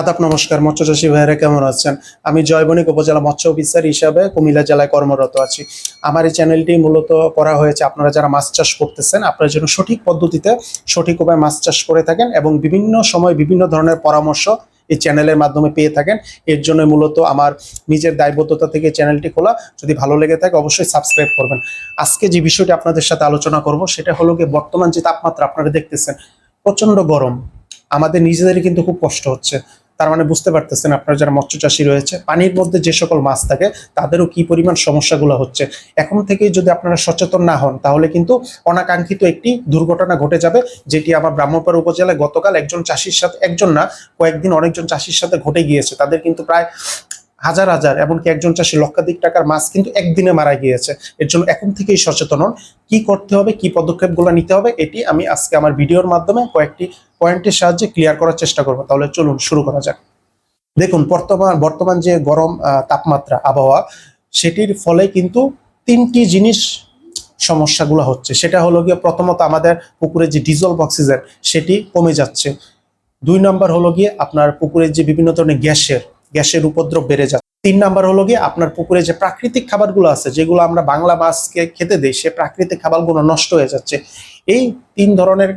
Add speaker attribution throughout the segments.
Speaker 1: আদাব নমস্কার, মৎস্য চাষী ভাইয়েরা কেমন আছেন? আমি জয়বণিক উপজেলা মৎস্য অফিসার হিসাবে কুমিল্লা জেলায় কর্মরত আছি। আমার এই চ্যানেলটি মূলত করা হয়েছে আপনারা যারা মাছ চাষ করতেছেন, আপনারা যেন সঠিক পদ্ধতিতে সঠিক উপায়ে মাছ চাষ করে থাকেন এবং বিভিন্ন সময় বিভিন্ন ধরনের পরামর্শ এই চ্যানেলের মাধ্যমে পেয়ে থাকেন। এর জন্য মূলত আমার নিজের দায়বদ্ধতা থেকে চ্যানেলটি খোলা। যদি ভালো লেগে থাকে অবশ্যই সাবস্ক্রাইব করবেন। আজকে যে বিষয়টি আপনাদের সাথে আলোচনা করব, সেটা হলো গিয়ে বর্তমান যে তাপমাত্রা আপনারা দেখতেছেন প্রচণ্ড গরম। আমাদের নিজেদেরই কিন্তু খুব কষ্ট হচ্ছে। তার মানে বুঝতে পারতেছেন আপনারা যারা মৎস্য চাষী রয়েছে, পানির মধ্যে যে সকল মাছ থাকে, তাদেরও কি পরিমাণ সমস্যাগুলো হচ্ছে? এখন থেকেই যদি আপনারা সচেতন না হন, তাহলে কিন্তু অনাকাঙ্ক্ষিত একটি দুর্ঘটনা ঘটে যাবে, যেটি আমার ব্রাহ্মণপাড়া উপজেলায় গতকাল একজন চাষির সাথে, একজন না, কয়েকদিন অনেকজন চাষির সাথে ঘটে গিয়েছে। তাদের কিন্তু প্রায় হাজার হাজার, এমনকি একজন চাষি লক্ষাধিক টাকার মাছ কিন্তু একদিনে মারা গিয়েছে। এর জন্য এখন থেকেই সচেতন হন। কি করতে হবে, কি পদক্ষেপগুলো নিতে হবে, এটি আমি আজকে আমার ভিডিওর মাধ্যমে কয়েকটি পয়েন্টের সাহায্যে ক্লিয়ার করার চেষ্টা করব। তাহলে চলুন শুরু করা যাক। দেখুন, বর্তমান বর্তমান যে গরম তাপমাত্রা, আবহাওয়া, সেটির ফলে কিন্তু তিনটি জিনিস সমস্যাগুলো হচ্ছে। সেটা হলো গিয়ে প্রথমত আমাদের পুকুরে যে ডিজল অক্সিজেন, সেটি কমে যাচ্ছে। দুই নম্বর হলো গিয়ে আপনার পুকুরের যে বিভিন্ন ধরনের গ্যাসের গ্যাসের উপদ্রব বেড়ে যাচ্ছে। তিন নাম্বার হলো গিয়ে আপনার পুকুরে যে প্রাকৃতিক খাবারগুলো আছে, যেগুলো আমরা বাংলা মাছকে খেতে দিই, সে প্রাকৃতিক খাবারগুলো নষ্ট হয়ে যাচ্ছে। এই তিন ধরনের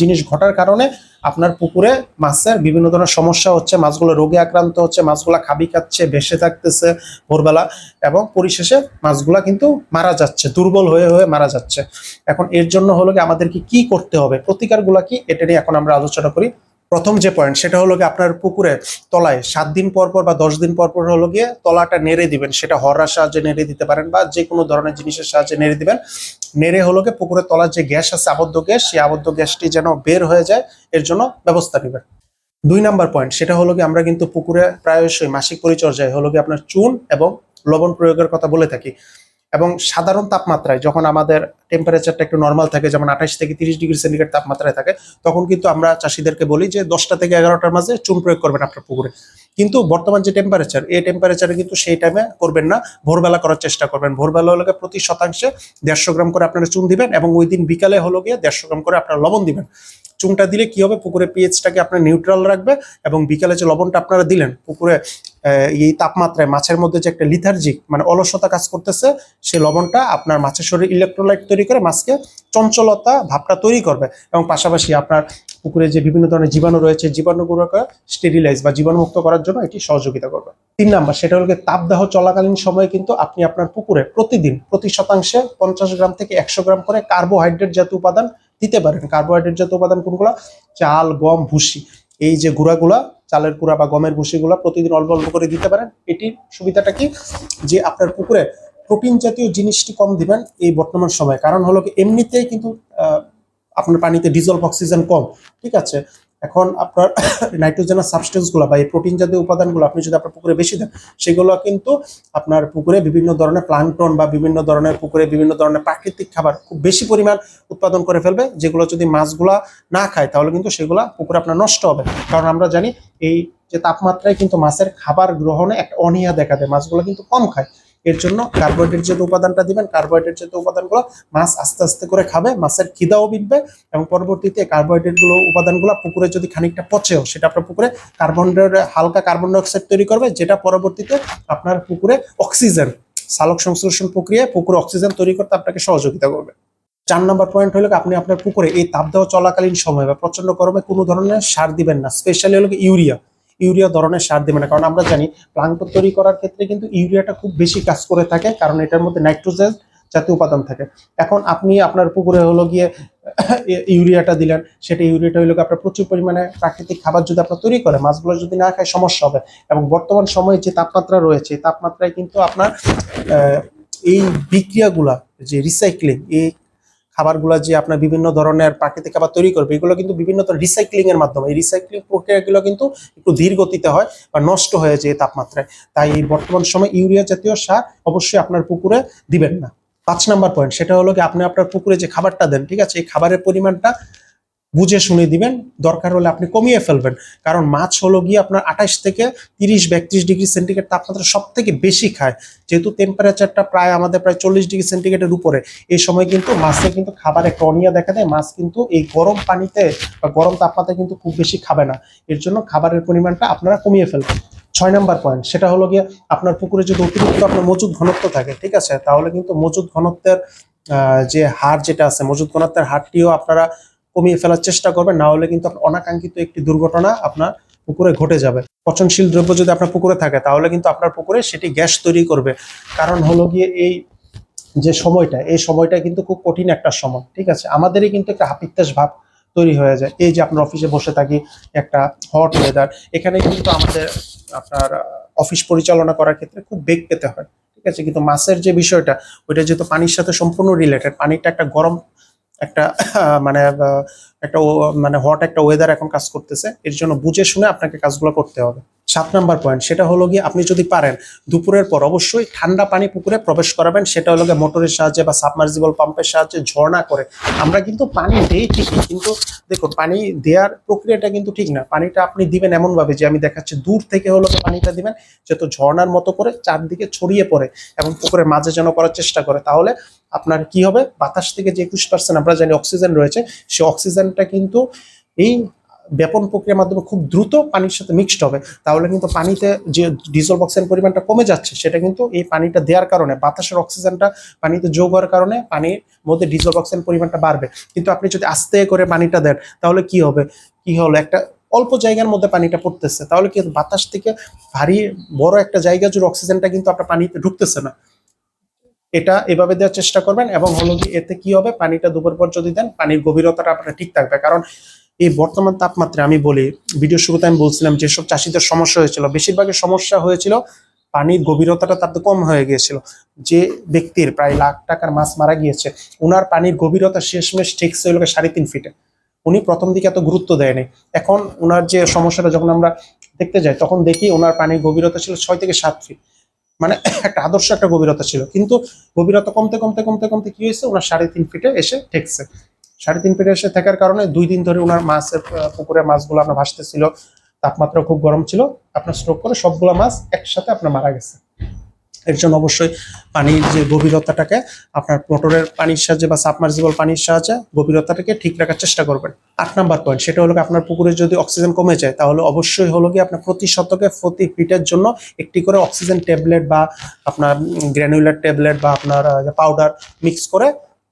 Speaker 1: জিনিস ঘটার কারণে আপনার পুকুরে মাছের বিভিন্ন ধরনের সমস্যা হচ্ছে, মাছগুলো রোগে আক্রান্ত হচ্ছে, মাছগুলা খাবি খাচ্ছে, ভেসে থাকতেছে ভোরবেলা এবং পরিশেষে মাছগুলা কিন্তু মারা যাচ্ছে, দুর্বল হয়ে হয়ে মারা যাচ্ছে। এখন এর জন্য হলো কি আমাদেরকে কি করতে হবে? প্রতিকারগুলা কি? এটা নিয়ে এখন আমরা আলোচনা করি। প্রথম যে পয়েন্ট সেটা হলো গিয়ে আপনার পুকুরে তলায় সাত দিন পর পর বা দশ দিন পর পর হলো গিয়ে তলাটা নেড়ে দিবেন। সেটা হরার সাহায্যে নেড়ে দিতে পারেন বা যে কোনো ধরনের জিনিসের সাহায্যে নেড়ে দিবেন। নেড়ে হলো গিয়ে পুকুরের তলার যে গ্যাস আছে, আবদ্ধ গ্যাস, সেই আবদ্ধ গ্যাসটি যেন বের হয়ে যায়, এর জন্য ব্যবস্থা নেবেন। দুই নাম্বার পয়েন্ট সেটা হলো কি আমরা কিন্তু পুকুরে প্রায়শই মাসিক পরিচর্যায় হলো কি আপনার চুন এবং লবণ প্রয়োগের কথা বলে থাকি। এবং সাধারণ তাপমাত্রায় যখন আমাদের টেম্পারেচারটা একটু নর্মাল থাকে, যেমন আঠাশ থেকে তিরিশ ডিগ্রি সেন্টিগ্রেড তাপমাত্রায় থাকে, তখন কিন্তু আমরা চাষিদেরকে বলি যে দশটা থেকে এগারোটার মাঝে চুন প্রয়োগ করবেন আপনার পুকুরে। কিন্তু বর্তমান যে টেম্পারেচার এই টেম্পারেচারে কিন্তু সেই টাইমে করবেন না। ভোরবেলা করার চেষ্টা করবেন। ভোরবেলা হলে প্রতি শতাংশে দেড়শো গ্রাম করে আপনারা চুন দিবেন এবং ওই দিন বিকালে হলো গিয়ে দেড়শো গ্রাম করে আপনারা লবণ দিবেন। চুনটা দিলে কি হবে? পুকুরে পিএইচটাকে আপনার নিউট্রাল রাখবে এবং বিকালে যে লবণটা আপনারা দিলেন, পুকুরে এই তাপমাত্রায় মাছের মধ্যে যে একটা লিথার্জিক মানে অলসতা কাজ করতেছে সেই লবণটা আপনার মাছের শরীরে ইলেকট্রোলাইট তৈরি করে মাছকে চঞ্চলতা ভাবটা তৈরি করবে এবং পাশাপাশি আপনার পুকুরে যে বিভিন্ন ধরনের জীবাণু রয়েছে জীবাণুগুলোকে স্টেরিলাইজ বা জীবাণুমুক্ত করার জন্য এটি সহযোগিতা করবে। তিন নাম্বার, সেটা হলো তাপদাহ চলাকালীন সময়ে কিন্তু আপনি আপনার পুকুরে প্রতিদিন, প্রতি শতাংশে পঞ্চাশ গ্রাম থেকে একশো গ্রাম করে কার্বোহাইড্রেট জাতীয় উপাদান দিতে পারেন। কার্বোহাইড্রেট জাতীয় উপাদান কোনগুলো? চাল, গম, ভুসি। এই যে গুঁড়াগুলা, চালের গুঁড়া বা গমের ভুসিগুলো প্রতিদিন অল্প অল্প করে দিতে পারেন। এটির সুবিধাটা কি? যে আপনার পুকুরে প্রোটিন জাতীয় জিনিসটি কম দিবেন এই বর্তমান সময়ে। কারণ হলো কি, এমনিতেই কিন্তু আপনার পানিতে ডিজল অক্সিজেন কম। ঠিক আছে? এখন আপনার নাইট্রোজেনাস সাবস্টেন্সগুলো বা এই প্রোটিন জাতীয় উপাদানগুলো আপনি যদি আপনার পুকুরে বেশি দেন, সেগুলো কিন্তু আপনার পুকুরে বিভিন্ন ধরনের প্লাংটন বা বিভিন্ন ধরনের পুকুরে বিভিন্ন ধরনের প্রাকৃতিক খাবার খুব বেশি পরিমাণ উৎপাদন করে ফেলবে, যেগুলো যদি মাছগুলা না খায়, তাহলে কিন্তু সেগুলো পুকুরে আপনার নষ্ট হবে কারণ আমরা জানি এই যে তাপমাত্রায় কিন্তু মাছের খাবার গ্রহণে একটা অনীহা দেখা দেয়, মাছগুলো কিন্তু কম খায়। এর জন্য কার্বোহাইড্রেট যে উপাদানটা দিবেন কার্বোহাইড্রেট যে উপাদানগুলো মাছ আস্তে আস্তে করে খাবে, মাছের খিদাও বিধবে এবং পরবর্তীতে কার্বোহাইড্রেটগুলো, উপাদানগুলো পুকুরে যদি খানিকটা পচেও, সেটা আপনার পুকুরে কার্বন হালকা কার্বন ডাইঅক্সাইড তৈরি করবে, যেটা পরবর্তীতে আপনার পুকুরে অক্সিজেন সালোক সংশ্লেষণ প্রক্রিয়ায় পুকুরে অক্সিজেন তৈরি করতে আপনাকে সহযোগিতা করবে। চার নম্বর পয়েন্ট হলো আপনি আপনার পুকুরে এই তাপ দেওয়া চলাকালীন সময় বা প্রচণ্ড গরমে কোনো ধরনের সার দিবেন না স্পেশালি হলো ইউরিয়া। ইউরিয়া ধরনের সার দেবে না। কারণ আমরা জানি প্লাঙ্কটন তৈরি করার ক্ষেত্রে কিন্তু ইউরিয়াটা খুব বেশি কাজ করে থাকে, কারণ এটার মধ্যে নাইট্রোজেন জাতীয় উপাদান থাকে। এখন আপনি আপনার পুকুরে হলো গিয়ে ইউরিয়াটা দিলেন, সেটা ইউরিয়াটা গিয়ে আপনার প্রচুর পরিমাণে প্রাকৃতিক খাবার যদি আপনার তৈরি করে মাছগুলো যদি না খায় সমস্যা হবে। এবং বর্তমান সময়ে যে তাপমাত্রা রয়েছে তাপমাত্রায় কিন্তু আপনার এই বিক্রিয়াগুলা, যে রিসাইক্লিং এই খাবারগুলো যে আপনার বিভিন্ন ধরনের প্রাকৃতিক খাবার তৈরি করবে, এগুলো কিন্তু বিভিন্ন ধরনের রিসাইক্লিং এর মাধ্যমে। এই রিসাইক্লিং প্রক্রিয়াগুলো কিন্তু একটু ধীর গতিতে হয় বা নষ্ট হয়ে যায় তাপমাত্রায়। তাই বর্তমান সময় ইউরিয়া জাতীয় সার অবশ্যই আপনার পুকুরে দিবেন না। পাঁচ নাম্বার পয়েন্ট সেটা হলো কি আপনি আপনার পুকুরে যে খাবারটা দেন, ঠিক আছে? এই খাবারের পরিমাণটা বুঝে শুনে দিবেন। দরকার হলে আপনি কমিয়ে ফেলবেন। কারণ মাছ হলো গিয়ে আপনার আঠাশ থেকে তিরিশ একত্রিশ ডিগ্রি সেন্টিগ্রেড তাপমাত্রা সব থেকে বেশি খায়। যেহেতু টেম্পারেচারটা প্রায় আমাদের প্রায় চল্লিশ ডিগ্রি সেন্টিগ্রেডের উপরে। এই সময় কিন্তু মাছে কিন্তু খাবার একটা অনিয়া দেখা দেয়। মাছ কিন্তু এই গরম পানিতে বা গরম তাপমাত্রায় কিন্তু খুব বেশি খাবে না। এর জন্য খাবারের পরিমাণটা আপনারা কমিয়ে ফেলবেন। ছয় নাম্বার পয়েন্ট সেটা হলো গিয়ে আপনার পুকুরে যদি অতিরিক্ত আপনার মজুদ ঘনত্ব থাকে, ঠিক আছে? তাহলে কিন্তু মজুদ ঘনত্বের যে হার যেটা আছে মজুদ ঘনত্বের হারটিও আপনারা কমিয়ে ফেলার চেষ্টা করবেন, না হলে কিন্তু অনাকাঙ্ক্ষিত একটি দুর্ঘটনা আপনার পুকুরে ঘটে যাবে। পচনশীল দ্রব্য যদি আপনার পুকুরে থাকে, তাহলে কিন্তু আপনার পুকুরে সেটি গ্যাস তৈরি করবে। কারণ হলো গিয়ে এই যে সময়টা, এই সময়টা কিন্তু খুব কঠিন একটা সময়, ঠিক আছে? আমাদেরই কিন্তু একটা হাপিত্তাস ভাব তৈরি হয়ে যায়। এই যে আপনার অফিসে বসে থাকি, একটা হট ওয়েদার এখানে কিন্তু আমাদের আপনার অফিস পরিচালনা করার ক্ষেত্রে খুব বেগ পেতে হয়, ঠিক আছে? কিন্তু মাছের যে বিষয়টা, ওইটা যেহেতু পানির সাথে সম্পূর্ণ রিলেটেড পানিটা একটা গরম একটা মানে একটা মানে হট একটা ওয়েদার এখন কাজ করতেছে। এর জন্য বুঝে শুনে আপনাকে কাজগুলো করতে হবে। সাত নাম্বার পয়েন্ট সেটা হলো গিয়ে আপনি যদি পারেন, দুপুরের পর অবশ্যই ঠান্ডা পানি পুকুরে প্রবেশ করাবেন। সেটা হলো গিয়ে মোটরের সাহায্যে বা সাবমার্জিবল পাম্পের সাহায্যে ঝর্ণা করে। আমরা কিন্তু পানি দেই ঠিকই, কিন্তু দেখুন, পানি দেওয়ার প্রক্রিয়াটা কিন্তু ঠিক না। পানিটা আপনি দিবেন এমনভাবে যে, আমি দেখাচ্ছি, দূর থেকে হলো পানিটা দিবেন, যেহেতু ঝর্ণার মতো করে চারদিকে ছড়িয়ে পড়ে এবং পুকুরের মাঝে যেন করার চেষ্টা করে। তাহলে আপনার কি হবে? বাতাস থেকে যে একুশ পার্সেন্ট আমরা জানি অক্সিজেন রয়েছে সেই অক্সিজেনটা কিন্তু এই ব্যাপন প্রক্রিয়ার মাধ্যমে খুব দ্রুত পানির সাথে মিক্সড হবে। তাহলে কিন্তু পানিতে যে ডিজল অক্সিজেন পরিমাণটা কমে যাচ্ছে, সেটা কিন্তু এই পানিটা দেওয়ার কারণে, বাতাসের অক্সিজেনটা পানিতে যোগ হওয়ার কারণে পানির মধ্যে ডিজল অক্সিজেন পরিমাণটা বাড়বে। কিন্তু আপনি যদি আস্তে করে পানিটা দেন, তাহলে কি হবে? কি হলো? একটা অল্প জায়গার মধ্যে পানিটা পড়তেছে, তাহলে কি বাতাস থেকে ভারী বড় একটা জায়গা জুড়ে অক্সিজেনটা কিন্তু আপনার পানিতে ঢুকতেছে না। এটা এভাবে দেওয়ার চেষ্টা করবেন এবং হলো এতে কি হবে? পানিটা দুপুর পর যদি দেন, পানির গভীরতাটা আপনার ঠিক থাকবে। কারণ এই বর্তমান তাপমাত্রা আমি বলি ভিডিও শুরুতে আমি বলছিলাম যেসব চাষিদের সমস্যা হয়েছিল। বেশিরভাগের সমস্যা হয়েছিল, পানির গভীরতাটা তার তো কম হয়ে গিয়েছিল। যে ব্যক্তির প্রায় লাখ টাকার মাছ মারা গিয়েছে ওনার পানির গভীরতা শেষমেশ ঠিক ছিল সাড়ে তিন ফিটে উনি প্রথম দিকে এত গুরুত্ব দেয়নি। এখন ওনার যে সমস্যাটা যখন আমরা দেখতে যাই, তখন দেখি ওনার পানির গভীরতা ছিল ছয় থেকে সাত ফিট মানে একটা আদর্শ একটা গভীরতা ছিল। কিন্তু গভীরতা কমতে কমতে কমতে কমতে কি হয়েছে? ওনার সাড়ে তিন ফিটে এসে ঠেকছে। সাড়ে তিন ফিটে এসে থাকার কারণে দুই দিন ধরে ওনার মাছের আহ, পুকুরের মাছগুলো আপনার ভাসতেছিল তাপমাত্রা খুব গরম ছিল। আপনার স্ট্রোক করে সবগুলো মাছ একসাথে আপনার মারা গেছে। এর জন্য অবশ্যই পানির যে গভীরতাটাকে আপনার মোটরের পানির সাহায্যে বা সাবমার্জিবল পানির সাহায্যে গভীরতাটাকে ঠিক রাখার চেষ্টা করবেন। আট নাম্বার পয়েন্ট সেটা হলো আপনার পুকুরে যদি অক্সিজেন কমে যায় তাহলে অবশ্যই হলো কি আপনার প্রতি শতকে প্রতি ফিটের জন্য একটি করে অক্সিজেন ট্যাবলেট বা আপনার গ্র্যানুলার ট্যাবলেট বা আপনার পাউডার মিক্স করে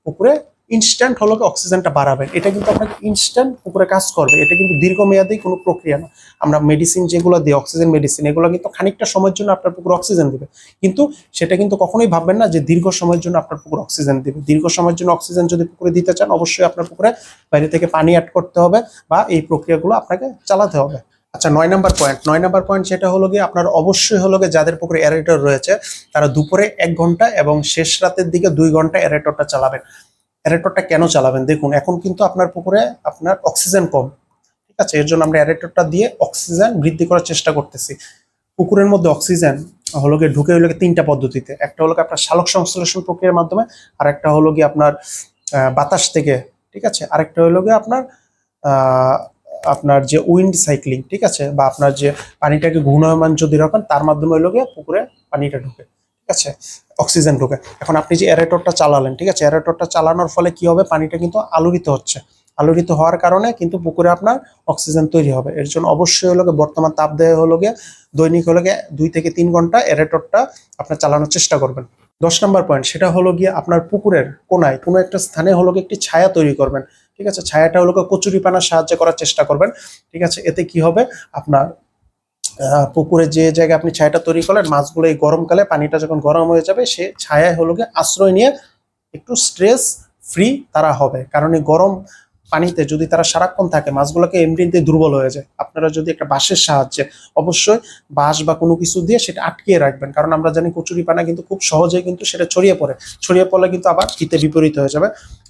Speaker 1: পুকুরে ইনস্ট্যান্ট হলো অক্সিজেনটা বাড়াবেন। এটা কিন্তু আপনাকে ইনস্ট্যান্ট পুকুরে কাজ করবে। এটা কিন্তু দীর্ঘমেয়াদী কোনো প্রক্রিয়া না। আমরা মেডিসিন যেগুলো দিই অক্সিজেন মেডিসিন এগুলো কিন্তু খানিকটা সময়ের জন্য আপনার পুকুরে অক্সিজেন দেবে। কিন্তু সেটা কিন্তু কখনোই ভাববেন না যে দীর্ঘ সময়ের জন্য আপনার পুকুরে অক্সিজেন দিবে। দীর্ঘ সময়ের জন্য অক্সিজেন যদি পুকুরে দিতে চান, অবশ্যই আপনার পুকুরে বাইরে থেকে পানি অ্যাড করতে হবে বা এই প্রক্রিয়াগুলো আপনাকে চালাতে হবে। আচ্ছা নয় নাম্বার পয়েন্ট নয় নাম্বার পয়েন্ট সেটা হলো গিয়ে আপনার অবশ্যই হলো গিয়ে যাদের পুকুরে এরেটর রয়েছে, তারা দুপুরে এক ঘণ্টা এবং শেষ রাতের দিকে দুই ঘণ্টা এরেটরটা চালাবেন। এরেটরটা কেন চালাবেন? দেখুন, এখন কিন্তু আপনার পুকুরে আপনার অক্সিজেন কম, ঠিক আছে? এর জন্য আমরা এরেটরটা দিয়ে অক্সিজেন বৃদ্ধি করার চেষ্টা করতেছি। পুকুরের মধ্যে অক্সিজেন হলো গিয়ে ঢুকে হলো তিনটা পদ্ধতিতে। একটা হলো আপনার শালক সংশ্লেষণ প্রক্রিয়ার মাধ্যমে, আর একটা হলো গিয়ে আপনার বাতাস থেকে, ঠিক আছে? আরেকটা হলো গিয়ে আপনার আপনার যে উইন্ড সাইক্লিং ঠিক আছে? বা আপনার যে পানিটাকে ঘূর্ণায়মান যদি রাখেন, তার মাধ্যমে হলো গিয়ে পুকুরে পানিটা ঢুকে। ঠিক আছে? অক্সিজেন ঢুকে। এখন আপনি যে এরেটরটা চালালেন, ঠিক আছে? এরেটরটা চালানোর ফলে কি হবে? পানিটা কিন্তু আলোড়িত হচ্ছে। আলোড়িত হওয়ার কারণে কিন্তু পুকুরে আপনার অক্সিজেন তৈরি হবে। এর জন্য অবশ্যই হলো বর্তমান তাপ দেয় হলো গিয়ে দৈনিক হলো গিয়ে দুই থেকে তিন ঘণ্টা এরেটরটা আপনার চালানোর চেষ্টা করবেন। দশ নম্বর পয়েন্ট সেটা হলো গিয়ে আপনার পুকুরের কোনায় কোনো একটা স্থানে হলো গিয়ে একটি ছায়া তৈরি করবেন। ঠিক আছে? ছায়াটা হলো কচুরিপানার সাহায্য করার চেষ্টা করবেন। ঠিক আছে? এতে কি হবে? আপনার পুকুরে যে জায়গায় আপনি ছায়াটা তৈরি করলেন, মাছগুলো এই গরমকালে পানিটা যখন গরম হয়ে যাবে, সে ছায়ায় হলো গিয়ে আশ্রয় নিয়ে একটু স্ট্রেস ফ্রি তারা হবে। কারণ এই গরম পানিতে যদি তারা সারাক্ষণ থাকে, মাছগুলোকে এমনিতে দুর্বল হয়ে যায়। আপনারা যদি একটা বাঁশের সাহায্যে অবশ্যই বাঁশ বা কোনো কিছু দিয়ে সেটা আটকিয়ে রাখবেন। কারণ আমরা জানি কচুরি পানা কিন্তু খুব সহজেই কিন্তু সেটা ছড়িয়ে পড়ে। ছড়িয়ে পড়লে কিন্তু আবার হিতে বিপরীত হয়ে যাবে।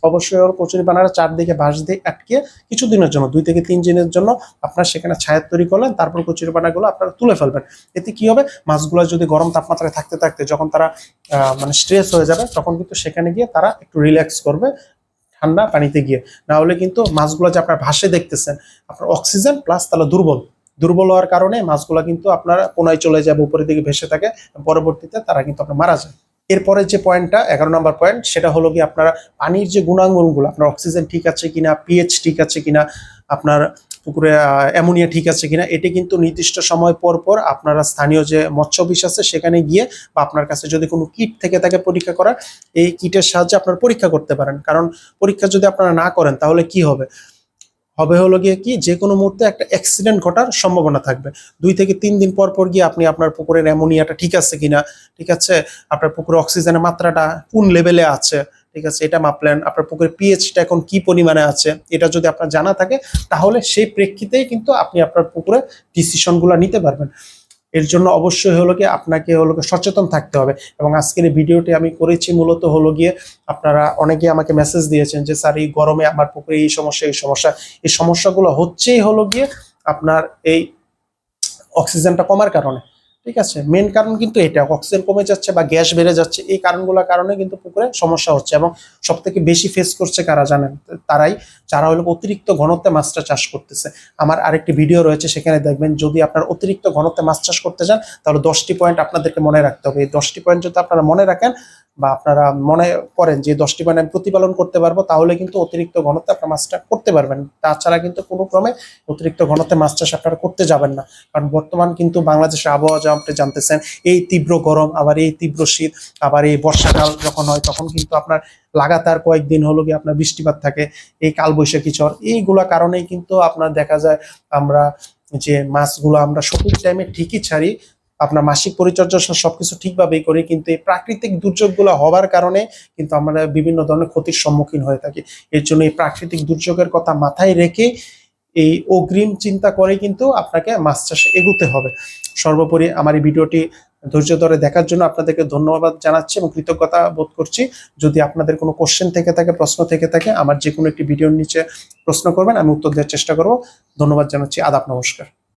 Speaker 1: অবশ্যই ওর কচুরি পানার চারদিকে বাঁশ দিয়ে আটকিয়ে কিছুদিনের জন্য, দুই থেকে তিন দিনের জন্য আপনার সেখানে ছায়া তৈরি করলেন, তারপর কচুরি পানাগুলো আপনারা তুলে ফেলবেন। এতে কি হবে? মাছগুলো যদি গরম তাপমাত্রায় থাকতে থাকতে যখন তারা মানে স্ট্রেস হয়ে যাবে, তখন কিন্তু সেখানে গিয়ে তারা একটু রিল্যাক্স করবে ঠান্ডা পানিতে গিয়ে। না হলে কিন্তু মাছগুলো যে আপনার ভাসে দেখতেছেন, আপনার অক্সিজেন প্লাস তাহলে দুর্বল। দুর্বল হওয়ার কারণে মাছগুলো কিন্তু আপনার কোনায় চলে যাবে, উপরের দিকে ভেসে থাকে, পরবর্তীতে তারা কিন্তু আপনার মারা যায়। এরপরে যে পয়েন্টটা এগারো নম্বর পয়েন্ট সেটা হলো কি আপনার পানির যে গুণাগুণগুলো আপনার অক্সিজেন ঠিক আছে কিনা পিএইচ ঠিক আছে কিনা, আপনার পুকুরে অ্যামোনিয়া ঠিক আছে কিনা, এটি কিন্তু নির্দিষ্ট সময় পর পর আপনারা স্থানীয় যে মৎস্য অফিস আছে সেখানে গিয়ে বা আপনার কাছে যদি কোনো কিট থেকে থাকে পরীক্ষা করা এই কিটের সাহায্যে আপনারা পরীক্ষা করতে পারেন। কারণ পরীক্ষা যদি আপনারা না করেন, তাহলে কি হবে? হবে হলো গিয়ে কি, যে কোনো মুহূর্তে একটা অ্যাক্সিডেন্ট ঘটার সম্ভাবনা থাকবে। দুই থেকে তিন দিন পর পর গিয়ে আপনি আপনার পুকুরের অ্যামোনিয়াটা ঠিক আছে কিনা, ঠিক আছে? আপনার পুকুরে অক্সিজেনের মাত্রাটা কোন লেভেলে আছে? ঠিক আছে, এটা মাপলেন আপনার পুকুরের পিএইচটা এখন কি পরিমাণে আছে, এটা যদি আপনার জানা থাকে, তাহলে সেই প্রেক্ষিতেই কিন্তু আপনি আপনার পুকুরে ডিসিশনগুলো নিতে পারবেন। এর জন্য অবশ্যই হলো গিয়ে আপনাকে হলো সচেতন থাকতে হবে এবং আজকের ভিডিওটি আমি করেছি মূলত হলো গিয়ে আপনারা অনেকে আমাকে মেসেজ দিয়েছেন যে, স্যার, এই গরমে আমার পুকুরে এই সমস্যা এই সমস্যা। এই সমস্যাগুলো হচ্ছেই হলো গিয়ে আপনার এই অক্সিজেনটা কমার কারণে। ঠিক আছে? মেন কারণ কিন্তু এটা অক্সিজেন কমে যাচ্ছে বা গ্যাস বেড়ে যাচ্ছে, এই কারণগুলোর কারণে কিন্তু পুকুরে সমস্যা হচ্ছে এবং সব থেকে বেশি ফেস করছে কারা জানেন? তারাই, যারা হলো অতিরিক্ত ঘনত্বে মাছটা চাষ করতেছে। আমার আরেকটি ভিডিও রয়েছে, সেখানে দেখবেন যদি আপনার অতিরিক্ত ঘনত্বে মাছ চাষ করতে চান তাহলে দশটি পয়েন্ট আপনাদেরকে মনে রাখতে হবে। এই দশটি পয়েন্ট যদি আপনারা মনে রাখেন বা আপনারা মনে করেন যে দশটি পয়েন্ট আমি প্রতিপালন করতে পারব, তাহলে কিন্তু অতিরিক্ত ঘনত্বে আপনার মাছটা করতে পারবেন। তাছাড়া কিন্তু কোনো ক্রমে অতিরিক্ত ঘনত্বে মাছ চাষ আপনারা করতে যাবেন না। কারণ বর্তমান কিন্তু বাংলাদেশের আবহাওয়া যা আপনি জানতেছেন, এই তীব্র গরম, আবার এই তীব্র শীত, আবার এই বর্ষাকাল যখন হয় তখন কিন্তু আপনার লাগাতার কয়েকদিন হলো কি আপনার বৃষ্টিপাত থাকে, এই কালবৈশাখী ঝড়, এইগুলা কারণেই কিন্তু আপনার দেখা যায় আমরা যে মাছগুলো আমরা সঠিক টাইমে ঠিকই ছাড়ি আপনার মাসিক পরিচর্যা সবকিছু ঠিকভাবেই করি, কিন্তু এই প্রাকৃতিক দুর্যোগগুলো হওয়ার কারণে কিন্তু আমরা বিভিন্ন ধরনের ক্ষতির সম্মুখীন হয়ে থাকি। এর জন্য এই প্রাকৃতিক দুর্যোগের কথা মাথায় রেখে এই অগ্রিম চিন্তা করে কিন্তু আপনাকে মাছ চাষে এগুতে হবে। সর্বোপরি আমার এই ভিডিওটি ধৈর্য ধরে দেখার জন্য আপনাদেরকে ধন্যবাদ জানাচ্ছি এবং কৃতজ্ঞতা বোধ করছি। যদি আপনাদের কোনো কোশ্চেন থেকে থাকে, প্রশ্ন থেকে থাকে, আমার যে কোনো একটি ভিডিওর নিচে প্রশ্ন করবেন, আমি উত্তর দেওয়ার চেষ্টা করব। ধন্যবাদ জানাচ্ছি, আদাব নমস্কার।